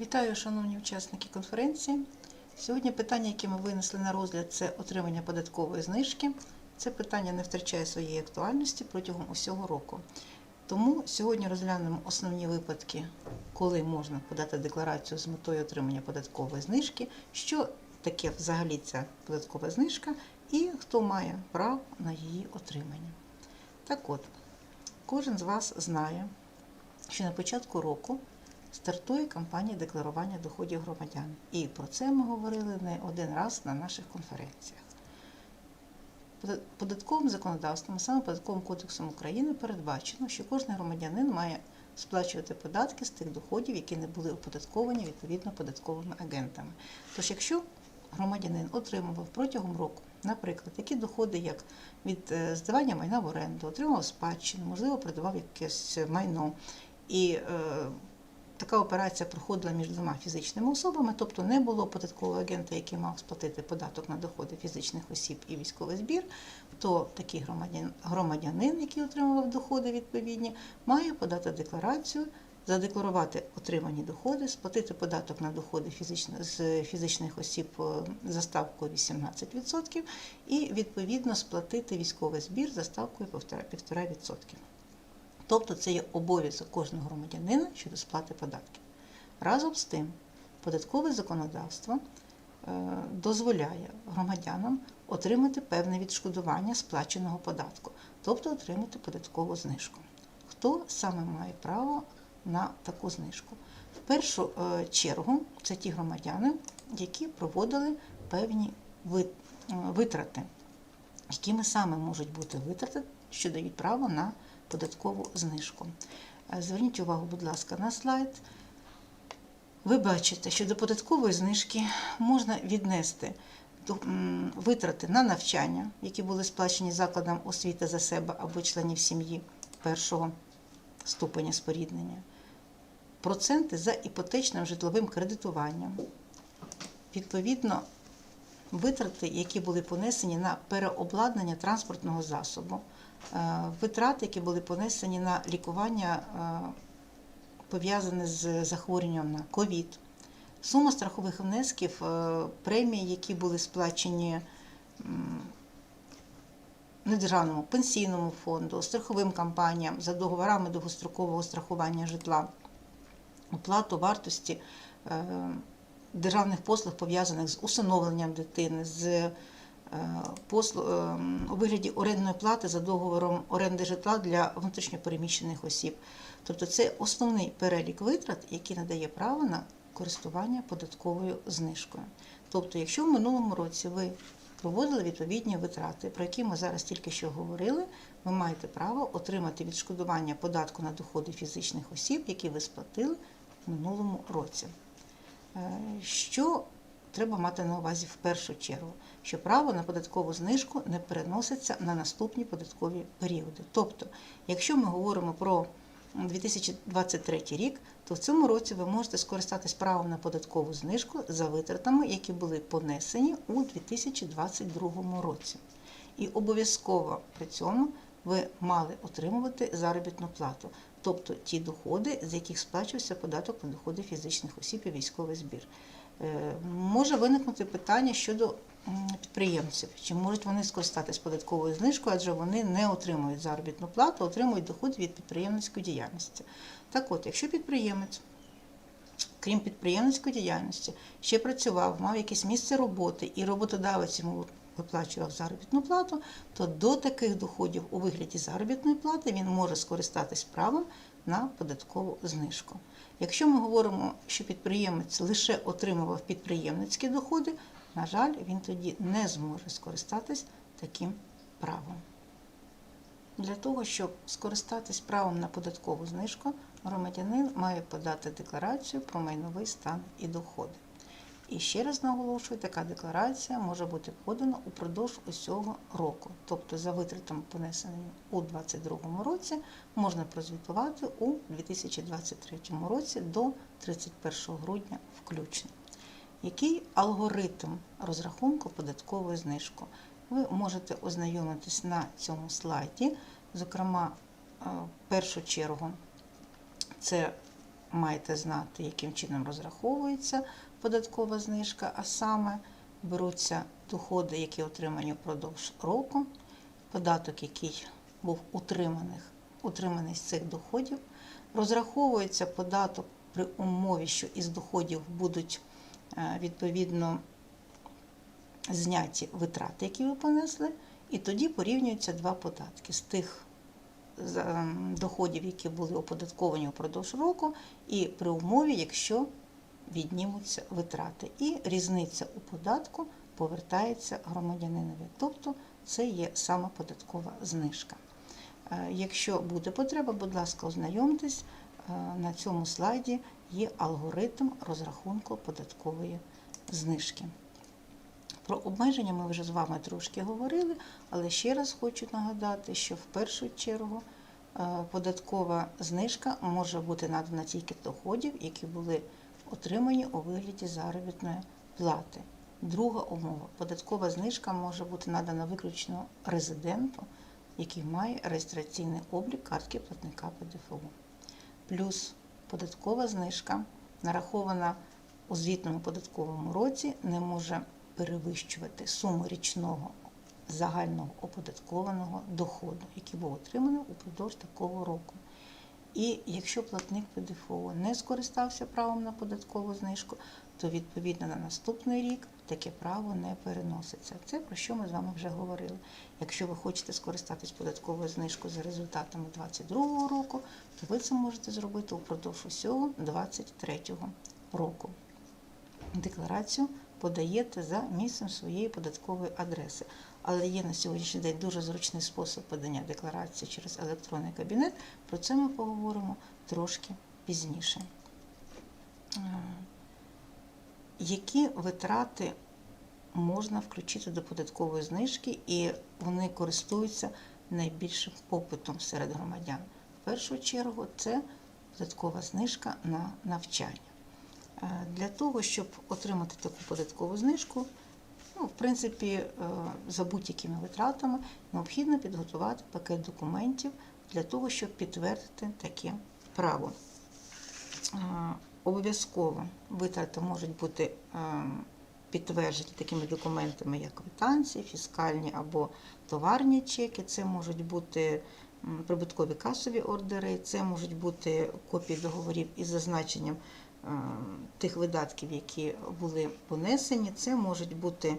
Вітаю, шановні учасники конференції. Сьогодні питання, яке ми винесли на розгляд, це отримання податкової знижки. Це питання не втрачає своєї актуальності протягом усього року. Тому сьогодні розглянемо основні випадки, коли можна подати декларацію з метою отримання податкової знижки, що таке взагалі ця податкова знижка і хто має право на її отримання. Так от, кожен з вас знає, що на початку року стартує кампанія декларування доходів громадян. І про це ми говорили не один раз на наших конференціях. Податковим законодавством, саме податковим кодексом України, передбачено, що кожен громадянин має сплачувати податки з тих доходів, які не були оподатковані відповідно податковими агентами. Тож, якщо громадянин отримував протягом року, наприклад, такі доходи, як від е, здавання майна в оренду, отримав спадщину, можливо, придбав якесь майно, і е, така операція проходила між двома фізичними особами, тобто не було податкового агента, який мав сплатити податок на доходи фізичних осіб і військовий збір, то такий громадян, громадянин, який отримував доходи відповідні, має подати декларацію, задекларувати отримані доходи, сплатити податок на доходи з фізичних осіб е, за ставкою 18% і відповідно сплатити військовий збір за ставкою 1,5%. Тобто це є обов'язок кожного громадянина щодо сплати податків. Разом з тим, податкове законодавство е, дозволяє громадянам отримати певне відшкодування сплаченого податку, тобто отримати податкову знижку. Хто саме має право на таку знижку? В першу е, чергу це ті громадяни, які проводили певні е, витрати, якими саме можуть бути витрати, що дають право на податкову знижку. Е, Зверніть увагу, будь ласка, на слайд. Ви бачите, що до податкової знижки можна віднести витрати на навчання, які були сплачені закладом освіти за себе або членів сім'ї першого ступеня споріднення, проценти за іпотечним житловим кредитуванням. Відповідно, витрати, які були понесені на переобладнання транспортного засобу, е, витрати, які були понесені на лікування, е, пов'язане з захворюванням на ковід, сума страхових внесків, е, премії, які були сплачені недержавному пенсійному фонду, страховим компаніям за договорами довгострокового страхування житла, оплату вартості державних послуг, пов'язаних з усиновленням дитини, з у вигляді орендної плати за договором оренди житла для внутрішньопереміщених осіб. Тобто це основний перелік витрат, який надає право на користування податковою знижкою. Тобто, якщо в минулому році ви проводили відповідні витрати, про які ми зараз тільки що говорили, ви маєте право отримати відшкодування податку на доходи фізичних осіб, які ви сплатили в минулому році. Е, Що треба мати на увазі в першу чергу? Що право на податкову знижку не переноситься на наступні податкові періоди. Тобто, якщо ми говоримо про 2023 рік, то в цьому році ви можете скористатись правом на податкову знижку за витратами, які були понесені у 2022 році. І обов'язково при цьому ви мали отримувати заробітну плату, тобто ті доходи, з яких сплачувався податок на доходи фізичних осіб і військовий збір. Е, Може виникнути питання щодо підприємців, чи можуть вони скористатись податковою знижкою, адже вони не отримують заробітну плату, отримують доходи від підприємницької діяльності. Так от, якщо підприємець крім підприємницької діяльності, ще працював, мав якесь місце роботи і роботодавець йому виплачував заробітну плату, то до таких доходів у вигляді заробітної плати він може скористатись правом на податкову знижку. Якщо ми говоримо, що підприємець лише отримував підприємницькі доходи, на жаль, він тоді не зможе скористатись таким правом. Для того, щоб скористатись правом на податкову знижку, громадянин має подати декларацію про майновий стан і доходи. І ще раз наголошую, така декларація може бути подана упродовж усього року. Тобто за витратами, понесеними у 2022 році, можна прозвітувати у 2023 році до 31 грудня включно. Який алгоритм розрахунку податкової знижки? Ви можете ознайомитись на цьому слайді. Зокрема, е, в першу чергу це маєте знати, яким чином розраховується податкова знижка, а саме беруться доходи, які отримані впродовж року, податок, який був утриманих, утриманий з цих доходів, розраховується податок при умові, що із доходів будуть відповідно зняті витрати, які ви понесли, і тоді порівнюються два податки з тих ем, доходів, які були оподатковані впродовж року, і при умові, якщо віднімуться витрати. І різниця у податку повертається громадянинові. Тобто це є саме податкова знижка. Е, Якщо буде потреба, будь ласка, ознайомтесь, е, на цьому слайді є алгоритм розрахунку податкової знижки. Про обмеження ми вже з вами трошки говорили, але ще раз хочу нагадати, що в першу чергу е, податкова знижка може бути надана тільки доходів, які були отримані у вигляді заробітної плати. Друга умова податкова знижка може бути надана виключно резиденту, який має реєстраційний облік картки платника ПДФО. Плюс податкова знижка, нарахована у звітному податковому році, не може перевищувати суму річного загального оподаткованого доходу, який був отриманий упродовж такого року. І якщо платник ПДФО не скористався правом на податкову знижку, то відповідно на наступний рік таке право не переноситься. Це про що ми з вами вже говорили. Якщо ви хочете скористатись податковою знижкою за результатами 2022 року, то ви це можете зробити упродовж усього 2023 року. Декларацію подаєте за місцем своєї податкової адреси. Але є на сьогоднішній день дуже зручний спосіб подання декларації через електронний кабінет. Про це ми поговоримо трошки пізніше. Е, Які витрати можна включити до податкової знижки, і вони користуються найбільшим попитом серед громадян? В першу чергу це податкова знижка на навчання. Е, Для того, щоб отримати таку податкову знижку, ну, в принципі, е, за будь-якими витратами необхідно підготувати пакет документів для того, щоб підтвердити таке право. Обов'язково витрати можуть бути е, підтверджені такими документами, як квитанції, фіскальні або товарні чеки. Це можуть бути прибуткові касові ордери, це можуть бути копії договорів із зазначенням е, тих видатків, які були понесені. Це можуть бути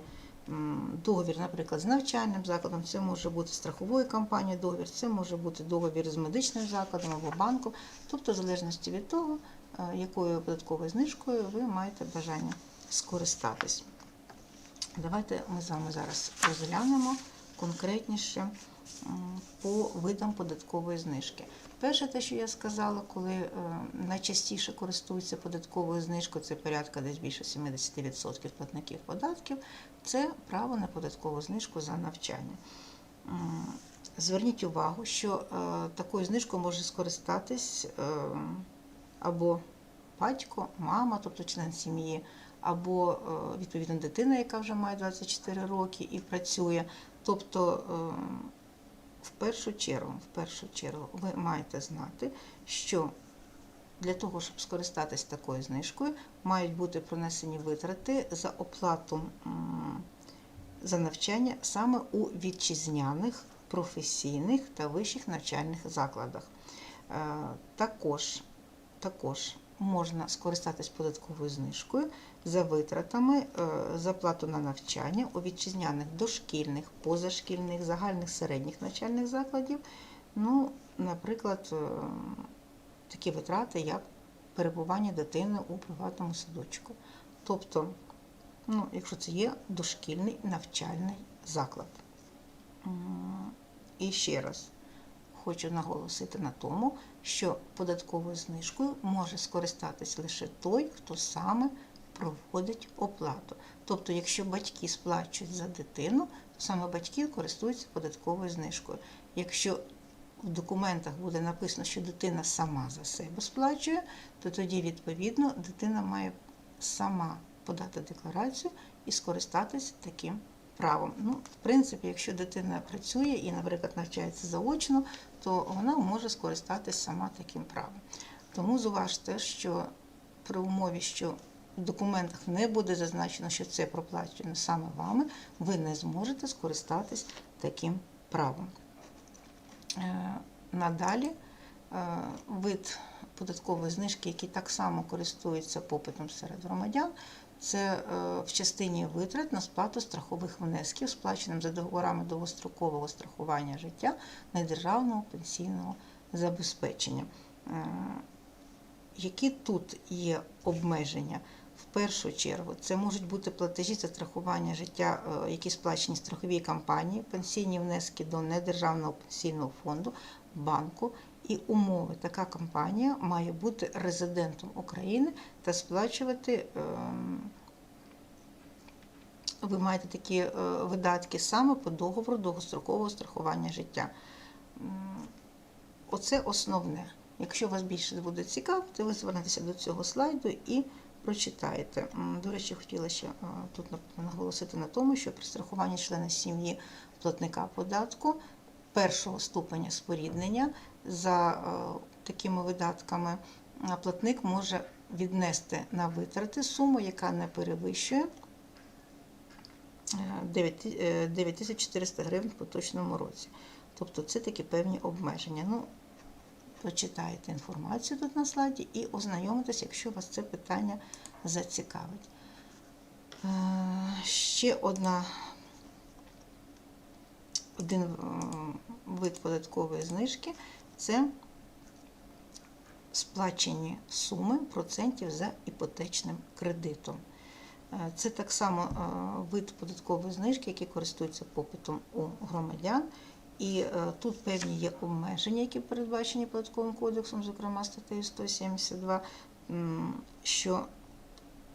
договір, наприклад, з навчальним закладом, це може бути страховою компанією договір, це може бути договір з медичним закладом або банком, тобто в залежності від того, якою податковою знижкою ви маєте бажання скористатись. Давайте ми з вами зараз розглянемо конкретніше по видам податкової знижки. Перше, те, що я сказала, коли е, найчастіше користуються податковою знижкою, це порядка десь більше 70% платників податків, це право на податкову знижку за навчання. Зверніть увагу, що е, такою знижкою може скористатись е, або батько, мама, тобто член сім'ї, або е, відповідно дитина, яка вже має 24 роки і працює. Тобто, е, в першу чергу, в першу чергу, ви маєте знати, що для того, щоб скористатись такою знижкою, мають бути пронесені витрати за оплату за навчання саме у вітчизняних професійних та вищих навчальних закладах. Е, Також, також можна скористатись податковою знижкою за витратами е, за плату на навчання у вітчизняних дошкільних, позашкільних, загальних середніх навчальних закладів. Ну, наприклад, е, такі витрати, як перебування дитини у приватному садочку. Тобто, ну, якщо це є дошкільний навчальний заклад. І ще раз хочу наголосити на тому, що податковою знижкою може скористатись лише той, хто саме проводить оплату. Тобто, якщо батьки сплачують за дитину, то саме батьки користуються податковою знижкою. Якщо в документах буде написано, що дитина сама за себе сплачує, то тоді, відповідно, дитина має сама подати декларацію і скористатися таким правом. Ну, в принципі, якщо дитина працює і, наприклад, навчається заочно, то вона може скористатися сама таким правом. Тому зуважте, що при умові, що в документах не буде зазначено, що це проплачено саме вами, ви не зможете скористатись таким правом. Е, Надалі е, вид податкової знижки, який так само користується попитом серед громадян, це е, в частині витрат на сплату страхових внесків, сплаченим за договорами довгострокового страхування життя недержавного пенсійного забезпечення. Е, Які тут є обмеження? В першу чергу це можуть бути платежі за страхування життя, е, які сплачені страховій компанії, пенсійні внески до недержавного пенсійного фонду, банку і умови. Така компанія має бути резидентом України та сплачувати. ем, Ви маєте такі е, видатки саме по договору довгострокового страхування життя. Оце основне. Якщо вас більше буде цікавити, ви звернетеся до цього слайду і прочитаєте. До речі, хотіла ще е, тут наголосити на тому, що при страхуванні члена сім'ї платника податку першого ступеня споріднення за е, такими видатками е, платник може віднести на витрати суму, яка не перевищує е, 9 е, 9400 гривень в поточному році. Тобто це такі певні обмеження. Ну, прочитаєте інформацію тут на слайді і ознайомитесь, якщо вас це питання зацікавить. Е, Ще одна, один вид податкової знижки це сплачені суми процентів за іпотечним кредитом. Е, Це так само е, вид податкової знижки, який користується попитом у громадян. І е, тут певні є обмеження, які передбачені податковим кодексом, зокрема статтею 172, що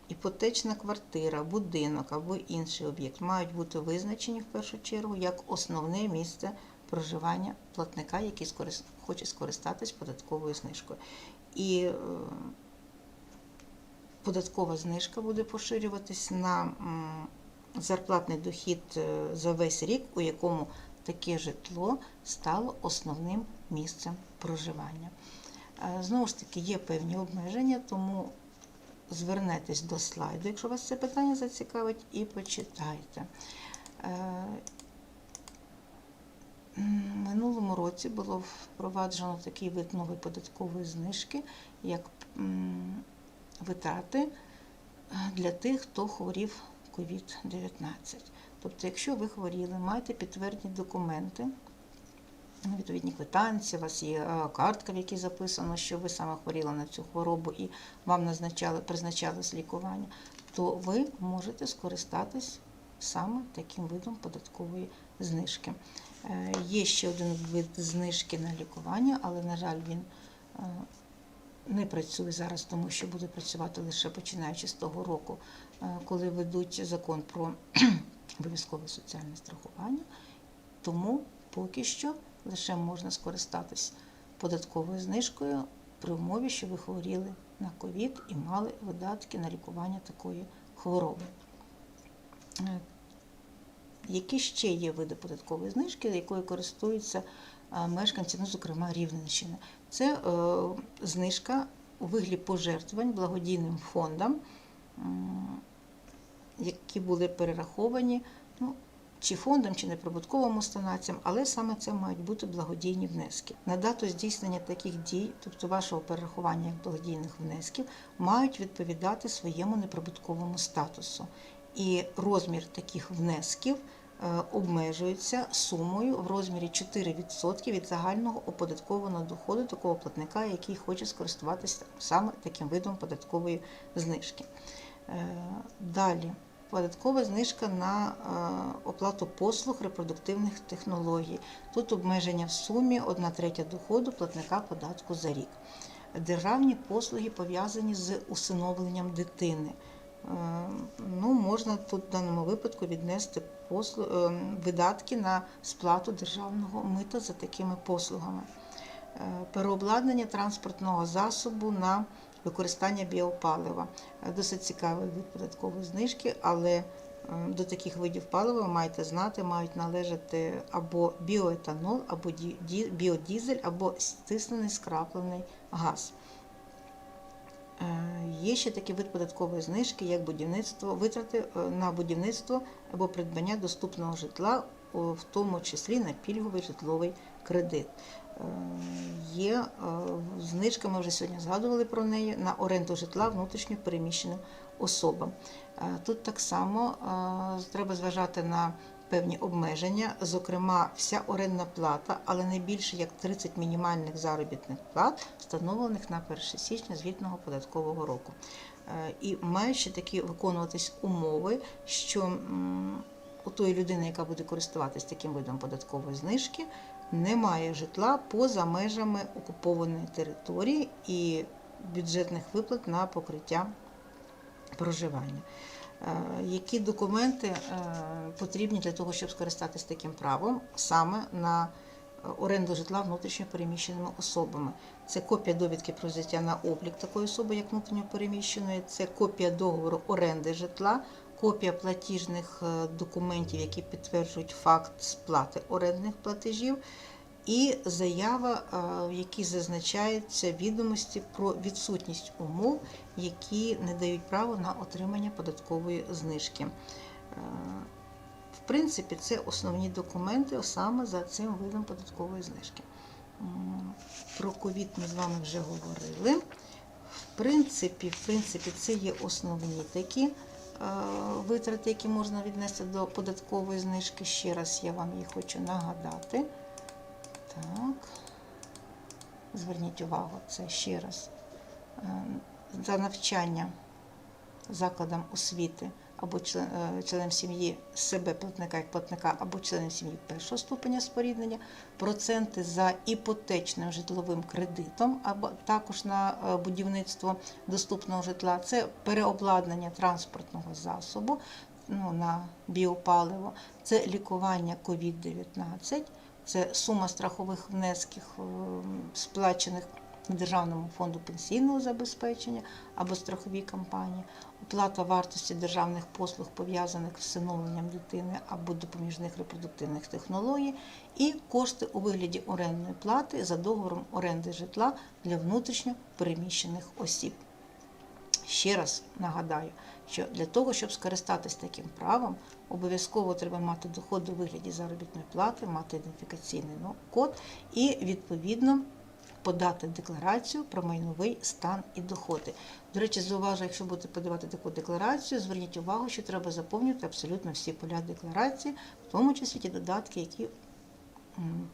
іпотечна квартира, будинок або інший об'єкт мають бути визначені в першу чергу як основне місце проживання платника, який скорис- хоче скористатись податковою знижкою. І е, податкова знижка буде поширюватись на зарплатний дохід е, за весь рік, у якому таке житло стало основним місцем проживання. Е, Знову ж таки, є певні обмеження, тому звернетесь до слайду, якщо вас це питання зацікавить, і почитайте. Минулому році було впроваджено такий вид нової податкової знижки, як витрати е, для тих, хто хворів COVID-19. Тобто, якщо ви хворіли, маєте підтвердні документи, відповідні квитанції, у вас є е, картка, в якій записано, що ви саме хворіли на цю хворобу і вам назначали, призначалось лікування, то ви можете скористатись саме таким видом податкової знижки. Е, Є ще один вид знижки на лікування, але, на жаль, він е, не працює зараз, тому що буде працювати лише починаючи з того року, е, коли ведуть закон про обов'язкове соціальне страхування. Тому поки що лише можна скористатись податковою знижкою при умові, що ви хворіли на ковід і мали видатки на лікування такої хвороби. Які ще є види податкової знижки, якою користуються мешканці, ну, зокрема Рівненщини? Це е, знижка у вигляді пожертвувань благодійним фондам, які були перераховані ну, чи фондом, чи неприбутковим установцям, але саме це мають бути благодійні внески. На дату здійснення таких дій, тобто вашого перерахування як благодійних внесків, мають відповідати своєму неприбутковому статусу. І розмір таких внесків е, обмежується сумою в розмірі 4% від загального оподаткованого доходу такого платника, який хоче скористуватися саме таким видом податкової знижки. Е, Далі податкова знижка на е, оплату послуг репродуктивних технологій. Тут обмеження в сумі 1 третя доходу платника податку за рік. Державні послуги пов'язані з усиновленням дитини. Е, Ну, можна тут в даному випадку віднести послу... е, видатки на сплату державного мита за такими послугами. Е, Переобладнання транспортного засобу на використання біопалива. Досить цікавий вид податкової знижки, але до таких видів палива ви маєте знати, мають належати або біоетанол, або ді- ді- біодізель, або стиснений скраплений газ. Є ще такий вид податкової знижки, як будівництво, витрати е, на будівництво або придбання доступного житла, в тому числі на пільговий житловий кредит. Е, Є е, знижка, ми вже сьогодні згадували про неї, на оренду житла внутрішньо переміщеним особам. Тут так само треба зважати на певні обмеження, зокрема, вся орендна плата, але не більше як 30 мінімальних заробітних плат, встановлених на 1 січня звітного податкового року. Е, І мають ще такі виконуватись умови, що у тої людини, яка буде користуватись таким видом податкової знижки, немає житла поза межами окупованої території і бюджетних виплат на покриття проживання. Е, Які документи е, потрібні для того, щоб скористатись таким правом саме на е, оренду житла внутрішньо переміщеними особами? Це копія довідки про взяття на облік такої особи, як внутрішньо переміщеної, це копія договору оренди житла, копія платіжних документів, які підтверджують факт сплати орендних платежів, і заява, е, в якій зазначаються відомості про відсутність умов, які не дають право на отримання податкової знижки. Е, В принципі, це основні документи саме за цим видом податкової знижки. Про ковід ми з вами вже говорили. В принципі, в принципі, це є основні такі е, витрати, які можна віднести до податкової знижки. Ще раз я вам їх хочу нагадати. Так. Зверніть увагу, це ще раз. Е, За навчання закладам освіти або член- е, сім'ї себе платника як платника, або членам сім'ї першого ступеня споріднення, проценти за іпотечним житловим кредитом, або також на е, будівництво доступного житла, це переобладнання транспортного засобу ну, на біопаливо, це лікування COVID-19, це сума страхових внесків, е, сплачених Державному фонду пенсійного забезпечення або страховій компанії, оплата вартості державних послуг, пов'язаних з всиновленням дитини або допоміжних репродуктивних технологій, і кошти у вигляді орендної плати за договором оренди житла для внутрішньо переміщених осіб. Ще раз нагадаю, що для того, щоб скористатись таким правом, обов'язково треба мати доход у вигляді заробітної плати, мати ідентифікаційний код і відповідно подати декларацію про майновий стан і доходи. До речі, зауважу, якщо будете подавати таку декларацію, зверніть увагу, що треба заповнювати абсолютно всі поля декларації, в тому числі ті додатки, які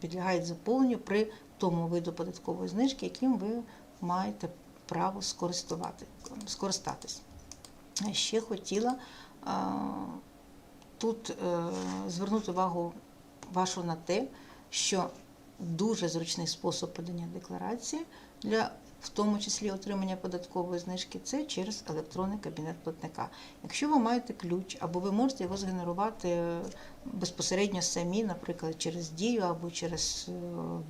підлягають заповненню при тому виду податкової знижки, яким ви маєте право скористувати, скористатись. Ще хотіла тут е, звернути увагу вашу на те, що дуже зручний спосіб подання декларації для в тому числі отримання податкової знижки, це через електронний кабінет платника. Якщо ви маєте ключ, або ви можете його згенерувати е, безпосередньо самі, наприклад, через Дію або через е,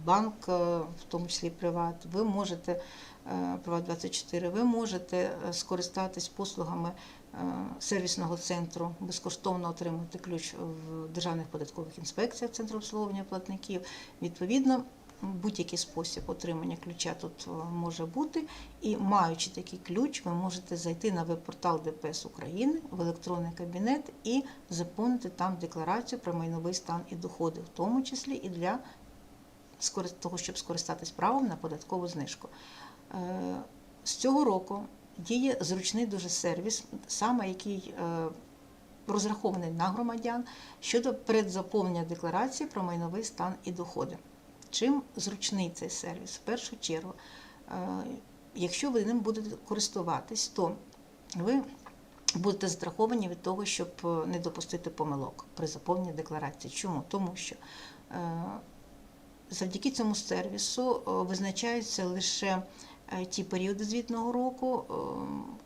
банк, в тому числі Приват, ви можете е, Приват 24, ви можете е, скористатись послугами е, сервісного центру, безкоштовно отримати ключ в державних податкових інспекціях Центру обслуговування платників. Відповідно, будь-який спосіб отримання ключа тут може бути. І маючи такий ключ, ви можете зайти на веб-портал ДПС України в електронний кабінет і заповнити там декларацію про майновий стан і доходи, в тому числі і для того, щоб скористатись правом на податкову знижку. Е, З цього року діє зручний дуже сервіс, саме який е, розрахований на громадян щодо предзаповнення декларації про майновий стан і доходи. Чим зручний цей сервіс? В першу чергу, е, якщо ви ним будете користуватись, то ви будете застраховані від того, щоб не допустити помилок при заповненні декларації. Чому? Тому що завдяки цьому сервісу визначаються лише ті періоди звітного року, е,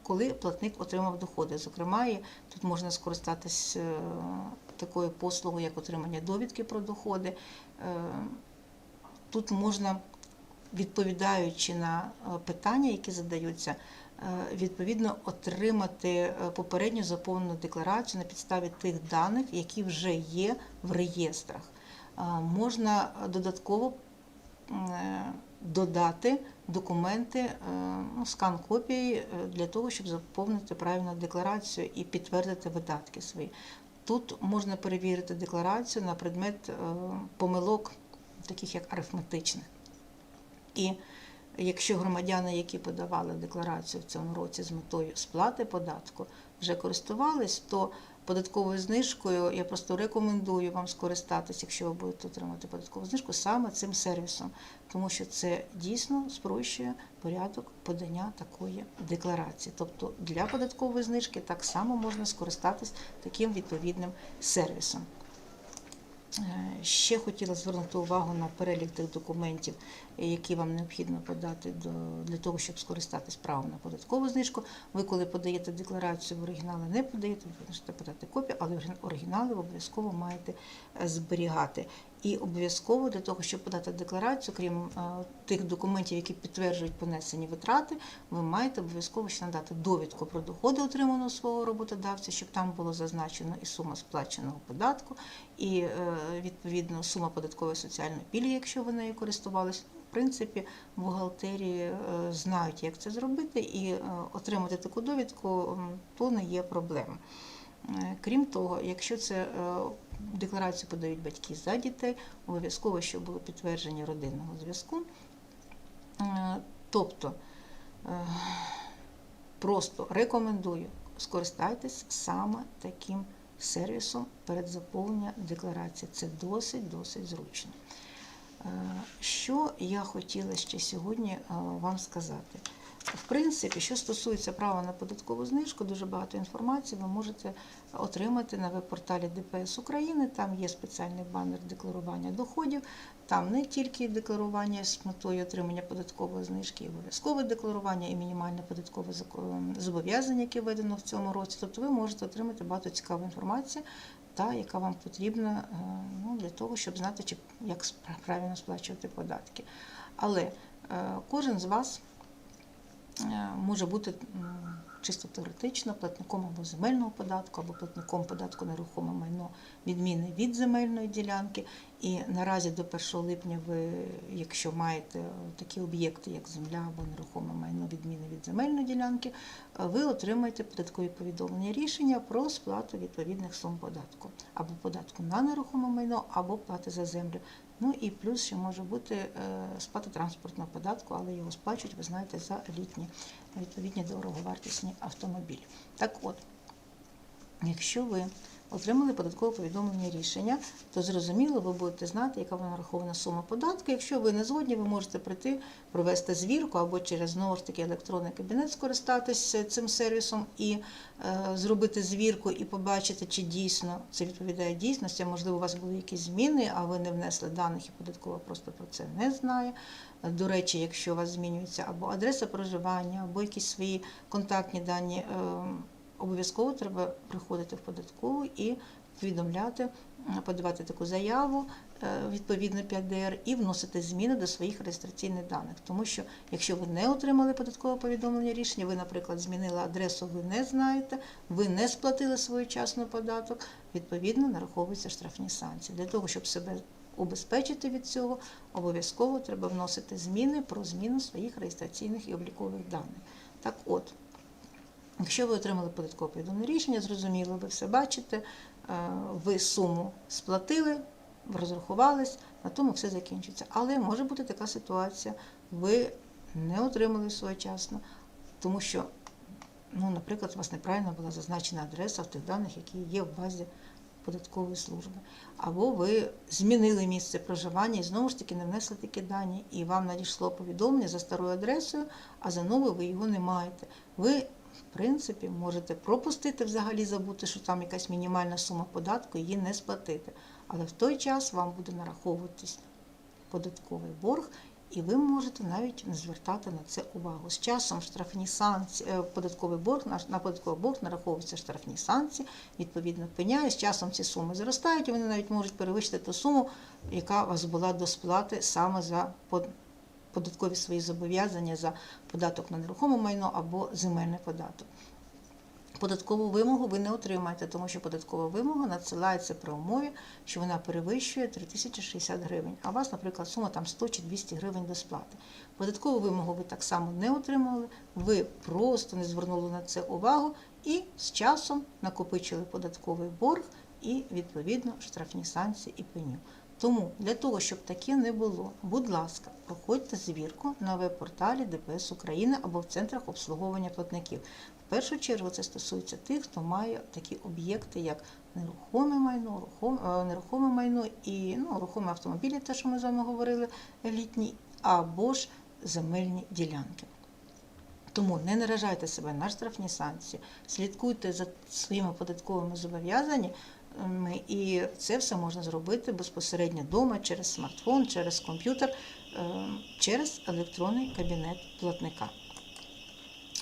коли платник отримав доходи. Зокрема, тут можна скористатись е, такою послугою, як отримання довідки про доходи. Е, Тут можна, відповідаючи на е, питання, які задаються, е, відповідно отримати е, попередньо заповнену декларацію на підставі тих даних, які вже є в реєстрах. Е, Можна додатково е, додати документи, е, ну, скан копії е, для того, щоб заповнити правильну декларацію і підтвердити видатки свої. Тут можна перевірити декларацію на предмет е, помилок, таких як арифметичних. І якщо громадяни, які подавали декларацію в цьому році з метою сплати податку, вже користувались, то податковою знижкою я просто рекомендую вам скористатися, якщо ви будете отримати податкову знижку, саме цим сервісом, тому що це дійсно спрощує порядок подання такої декларації. Тобто для податкової знижки так само можна скористатись таким відповідним сервісом. Е, Ще хотіла звернути увагу на перелік тих документів, е, які вам необхідно подати до, для того, щоб скористатись правом на податкову знижку. Ви, коли подаєте декларацію в оригінали, не подаєте, ви можете подати копію, але оригін- оригінали обов'язково маєте е, зберігати. І обов'язково для того, щоб подати декларацію, крім е, тих документів, які підтверджують понесені витрати, ви маєте обов'язково ще надати довідку про доходи, отриманого свого роботодавця, щоб там було зазначено і сума сплаченого податку, і е, відповідно сума податкової соціальної пільги, якщо ви нею користувалися. В принципі, в бухгалтерії е, знають, як це зробити, і отримати таку довідку то не є проблема. Крім того, якщо це декларацію подають батьки за дітей, обов'язково, щоб було підтвердження родинного зв'язку. Е, Тобто е, просто рекомендую скористайтесь саме таким сервісом перед заповненням декларації. Це досить досить зручно. Е, Що я хотіла ще сьогодні вам сказати? В принципі, що стосується права на податкову знижку, дуже багато інформації ви можете отримати на веб-порталі ДПС України. Там є спеціальний банер декларування доходів. Там не тільки декларування з метою отримання податкової знижки, і обов'язкове декларування і мінімальне податкове зобов'язання, яке введено в цьому році. Тобто ви можете отримати багато цікавої інформації, та яка вам потрібна е, ну, для того, щоб знати, чи як правильно сплачувати податки. Але е, кожен з вас е, може бути чисто теоретично платником або земельного податку, або платником податку на рухоме майно відміни від земельної ділянки. І наразі до 1 липня ви, якщо маєте такі об'єкти, як земля або нерухоме майно відміни від земельної ділянки, е, ви отримаєте податкові повідомлення рішення про сплату відповідних сум податку або податку на нерухоме майно, або плати за землю. Ну і плюс ще може бути е, сплата транспортного податку, але його сплачують, ви знаєте, за літні відповідні дороговартісні автомобілі. Так от, якщо ви отримали податкове повідомлення рішення, то зрозуміло, ви будете знати, яка вона нарахована сума податку. Якщо ви не згодні, ви можете прийти, провести звірку або через знову ж таки електронний кабінет скористатися цим сервісом і е, зробити звірку і побачити, чи дійсно це відповідає дійсності. Можливо, у вас були якісь зміни, а ви не внесли даних і податкова просто про це не знає. До речі, якщо у вас змінюється або адреса проживання, або якісь свої контактні дані, е, обов'язково треба приходити в податкову і повідомляти, е, подавати таку заяву е, відповідно 5ДР і вносити зміни до своїх реєстраційних даних. Тому що якщо ви не отримали податкове повідомлення рішення, ви, наприклад, змінили адресу, ви не знаєте, ви не сплатили своєчасно податок, відповідно нараховуються штрафні санкції. Для того, щоб себе убезпечити від цього, обов'язково треба вносити зміни про зміну своїх реєстраційних і облікових даних. Так от, якщо ви отримали податкове повідомлення рішення, зрозуміло, ви все бачите, е, ви суму сплатили, розрахувались, на тому все закінчиться. Але може бути така ситуація, ви не отримали своєчасно, тому що, ну, наприклад, у вас неправильно була зазначена адреса в тих даних, які є в базі податкової служби. Або ви змінили місце проживання і знову ж таки не внесли такі дані, і вам надійшло повідомлення за старою адресою, а за новою ви його не маєте. Ви, в принципі, можете пропустити взагалі забути, що там якась мінімальна сума податку, її не сплатити. Але в той час вам буде нараховуватись податковий борг, і ви можете навіть не звертати на це увагу. З часом штрафні санкції, е, податковий борг на, податковий борг нараховуються штрафні санкції, відповідно пеня, з часом ці суми зростають, і вони навіть можуть перевищити ту суму, яка у вас була до сплати саме за под- податкові свої зобов'язання за податок на нерухоме майно або земельний податок. Податкову вимогу ви не отримаєте, тому що податкова вимога надсилається при умові, що вона перевищує 3060 гривень, а у вас, наприклад, сума там 100 чи 200 гривень до сплати. Податкову вимогу ви так само не отримали, ви просто не звернули на це увагу і з часом накопичили податковий борг і, відповідно, штрафні санкції і пеню. Тому для того, щоб таке не було, будь ласка, проходьте звірку на веб-порталі ДПС України або в центрах обслуговування платників. В першу чергу це стосується тих, хто має такі об'єкти, як нерухоме майно, рухом- е, нерухоме майно і ну, рухомі автомобілі, те, що ми з вами говорили, літні, або ж земельні ділянки. Тому не наражайте себе на штрафні санкції, слідкуйте за своїми податковими зобов'язаннями, і це все можна зробити безпосередньо вдома через смартфон, через комп'ютер, е, через електронний кабінет платника.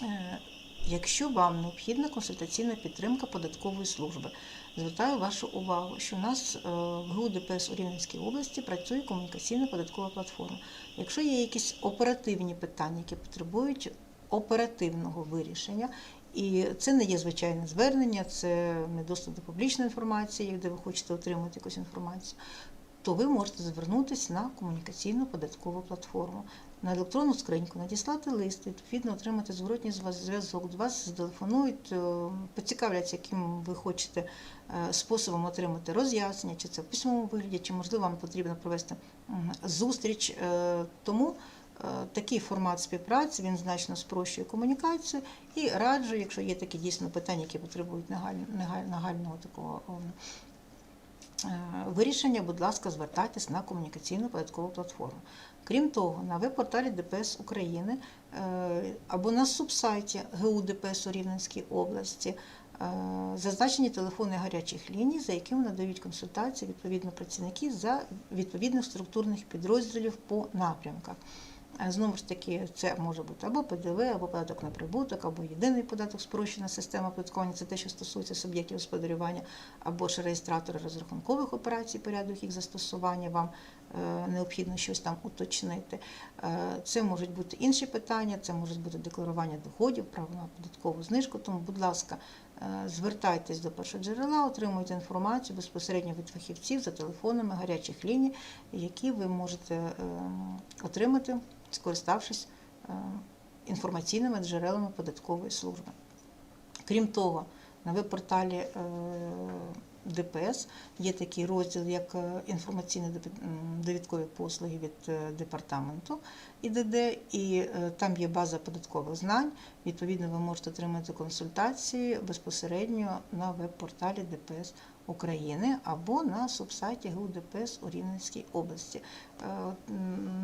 Е, Якщо вам необхідна консультаційна підтримка податкової служби, звертаю вашу увагу, що у нас е, в ГУ ДПС у Рівненській області працює комунікаційна податкова платформа. Якщо є якісь оперативні питання, які потребують оперативного вирішення, і це не є звичайне звернення, це не доступ до публічної інформації, де ви хочете отримати якусь інформацію, то ви можете звернутися на комунікаційну податкову платформу, на електронну скриньку, надіслати лист, відповідно отримати зворотній з вас зв'язок. До вас зателефонують, е, поцікавляться, яким ви хочете е, способом отримати роз'яснення, чи це в письмовому вигляді, чи можливо вам потрібно провести зустріч. Е, Тому такий формат співпраці він значно спрощує комунікацію і раджу, якщо є такі дійсно питання, які потребують нагаль- нагаль- нагального такого. е, Вирішення, будь ласка, звертайтесь на комунікаційну податкову платформу. Крім того, на веб-порталі ДПС України е, або на субсайті ГУ ДПС у Рівненській області е, зазначені телефони гарячих ліній, за якими надають консультації відповідно працівники за відповідних структурних підрозділів по напрямках. Е, Знову ж таки, це може бути або ПДВ, або податок на прибуток, або єдиний податок, спрощена система оподаткування, це те, що стосується суб'єктів господарювання, або ж реєстратори розрахункових операцій, порядок їх застосування, вам е, необхідно щось там уточнити. Е, Це можуть бути інші питання, це можуть бути декларування доходів, право на податкову знижку. Тому, будь ласка, звертайтесь до першоджерела, отримуйте інформацію безпосередньо від фахівців за телефонами гарячих ліній, які ви можете отримати, скориставшись е, інформаційними джерелами податкової служби. Крім того, на веб-порталі е, ДПС є такий розділ, як е, інформаційні довідкові послуги від департаменту ІДД, і там є база податкових знань. Відповідно, ви можете отримати консультації безпосередньо на веб-порталі ДПС України або на субсайті ГУ ДПС у Рівненській області. Е,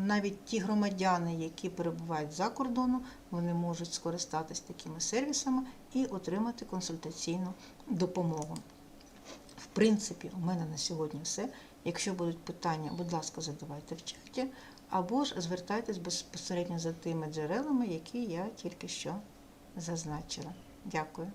Навіть ті громадяни, які перебувають за кордоном, вони можуть скористатись такими сервісами і отримати консультаційну допомогу. В принципі, у мене на сьогодні все. Якщо будуть питання, будь ласка, задавайте в чаті, або ж звертайтесь безпосередньо за тими джерелами, які я тільки що зазначила. Дякую.